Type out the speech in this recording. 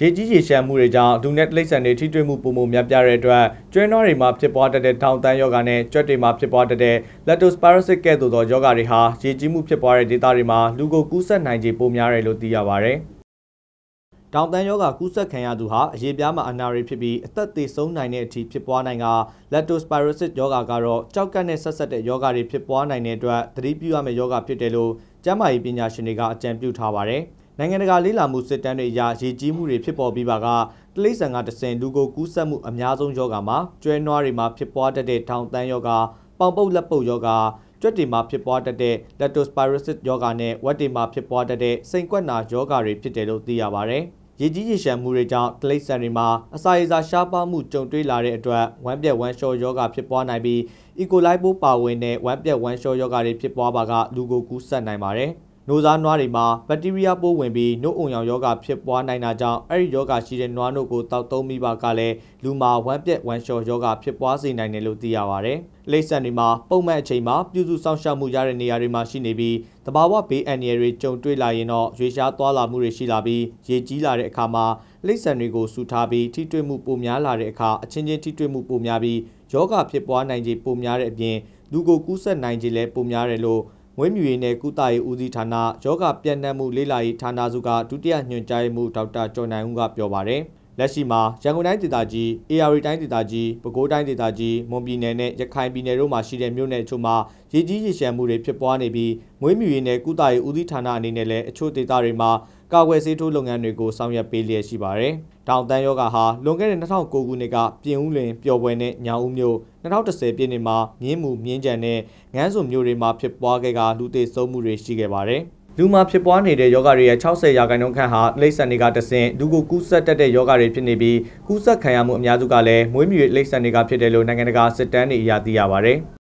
ရေကြီးရေရှမ်းမှုတွေကြောင့်ဒုနဲ့တိရစ္ဆာန်တွေထိတွေ့မှုပုံမှုများပြားတဲ့အတွက်ကျွဲနွားတွေမှာဖြစ်ပွားတတ်တဲ့ထောင်တန်းယောဂနဲ့ကြွက်တွေမှာဖြစ်ပွားတတ်တဲ့ leptospirosis ကဲ့သို့သောယောဂတွေဟာရေကြီးမှုဖြစ်ပွားတဲ့ဒေသတွေမှာလူကိုကူးစက်နိုင်ခြေပိုများတယ်လို့သိရပါတယ်။တောင်တန်းယောဂကူးစက်ခံရသူဟာအရေးပြားမှာအနာရီဖြစ်ပြီးအသက်သေဆုံးနိုင်တဲ့အထိဖြစ်ပွားနိုင်က leptospirosis ယောဂကတော့ကြောက်ကပ်နဲ့ဆက်ဆက်တဲ့ယောဂတွေဖြစ်ပွားနိုင်တဲ့အတွက်သတိပြုရမယ့်ယောဂဖြစ်တယ်လို့ကျန်းမာရေးပညာရှင်တွေကအကြံပြုထားပါတယ်။ နိုင်ငံတကာလေးလာမှုစစ်တမ်းတွေအရရေကြီးမှုတွေဖြစ်ပေါ်ပြီးပါကတလိษံကတဆင်လူကိုကူးစက်မှုအများဆုံးယောဂါမှာကျွဲနွားတွေမှာဖြစ်ပွားတတ်တဲ့ထောင်တန်းယောဂါပေါင်ပုတ်လက်ပုတ်ယောဂါကြွက်တွေမှာဖြစ်ပွားတတ်တဲ့ leptospirosis ယောဂါနဲ့ဝက်တွေမှာဖြစ်ပွားတတ်တဲ့စိန်ကွက်နာယောဂါတွေဖြစ်တယ်လို့သိရပါတယ်။ရေကြီးရေရှမ်းမှုတွေကြောင့်တလိษံတွေမှာအစာရေစာရှားပါမှုကြုံတွေ့လာတဲ့အတွက်ဝမ်းပြက်ဝမ်းလျှောယောဂါဖြစ်ပွားနိုင်ပြီး E. coli ပိုးပါဝင်တဲ့ဝမ်းပြက်ဝမ်းလျှောယောဂါတွေဖြစ်ပွားပါကလူကိုကူးစက်နိုင်ပါတယ်။ နိုးစားနွားတွေမှာဘက်တီးရီးယားပိုးဝင်ပြီးနှုတ်အုံရောင်ရောဂါဖြစ်ပွားနိုင်တာကြောင့်အဲ့ဒီရောဂါရှိတဲ့နွားနို့ကိုတောက်သုံးမိပါကလည်းလူမှာဝမ်းပြက်ဝမ်းလျှော်ရောဂါဖြစ်ပွားစေနိုင်တယ်လို့သိရပါတယ်။လိမ့်ဆန်တွေမှာပုံမှန်အချိန်မှာပြုစုစောင့်ရှောက်မှုရတဲ့နေရာတွေမှာရှိနေပြီးတဘာဝဘေးအန္တရာယ်တွေကြုံတွေ့လာရင်တော့ရွေရှားသွားလာမှုတွေရှိလာပြီးရေကြီးလာတဲ့အခါမှာလိမ့်ဆန်တွေကိုဆူထားပြီးထိတွေ့မှုပိုများလာတဲ့အခါအချင်းချင်းထိတွေ့မှုပိုများပြီးယောဂဖြစ်ပွားနိုင်ခြေပိုများတဲ့အပြင်လူကိုကူးစက်နိုင်ခြေလည်းပိုများတယ်လို့ မွေးမြူရေးနဲ့ကုသရေးဦးစီးဌာနယောဂပြန့်နှံ့မှုလေ့လာရေးဌာနစုကဒုတိယညွှန်ကြားရေးမှူးဒေါက်တာကျော်နိုင်ဦးကပြောပါတယ် လက်ရှိမှာရန်ကုန်တိုင်းဒေသကြီး၊ AR တိုင်းဒေသကြီး၊ပဲခူးတိုင်းဒေသကြီး၊မွန်ပြည်နယ်နဲ့ရခိုင်ပြည်နယ်တို့မှာရှိတဲ့မြို့နယ်အချို့မှာရေကြီးရေရှမ်းမှုတွေဖြစ်ပွားနေပြီးမွေးမြူရေးနဲ့ကုသရေးဦးစီးဌာနအနေနဲ့လည်းအချို့ဒေသတွေမှာကာကွယ်ဆေးထိုးလုပ်ငန်းတွေကိုဆောင်ရွက်ပေးလျက်ရှိပါတယ်။တောင်တန်းယောဂဟာလွန်ခဲ့တဲ့2009ခုနှစ်ကပြင်ဦးလွင်ပျော်ပွဲနဲ့ညောင်ဦးမြို့2010ပြည့်နှစ်မှာမြင်းမူမြင်းကြံနဲ့ငန်းစုံမြို့တွေမှာဖြစ်ပွားခဲ့ကလူသေဆုံးမှုတွေရှိခဲ့ပါတယ်။ လူမှာဖြစ်ပွားနေတဲ့ယောဂတွေရဲ့60ရာခိုင်နှုန်းခန့်ဟာလိမ့်ဆန်တွေကတဆင့်လူကိုကူးစက်တတ်တဲ့ယောဂတွေဖြစ်နေပြီးကူးစက်ခံရမှုအများစုကလည်းမွေးမြူရေးလိမ့်ဆန်တွေကဖြစ်တယ်လို့နိုင်ငံတကာစစ်တမ်းတွေအရသိရပါတယ်။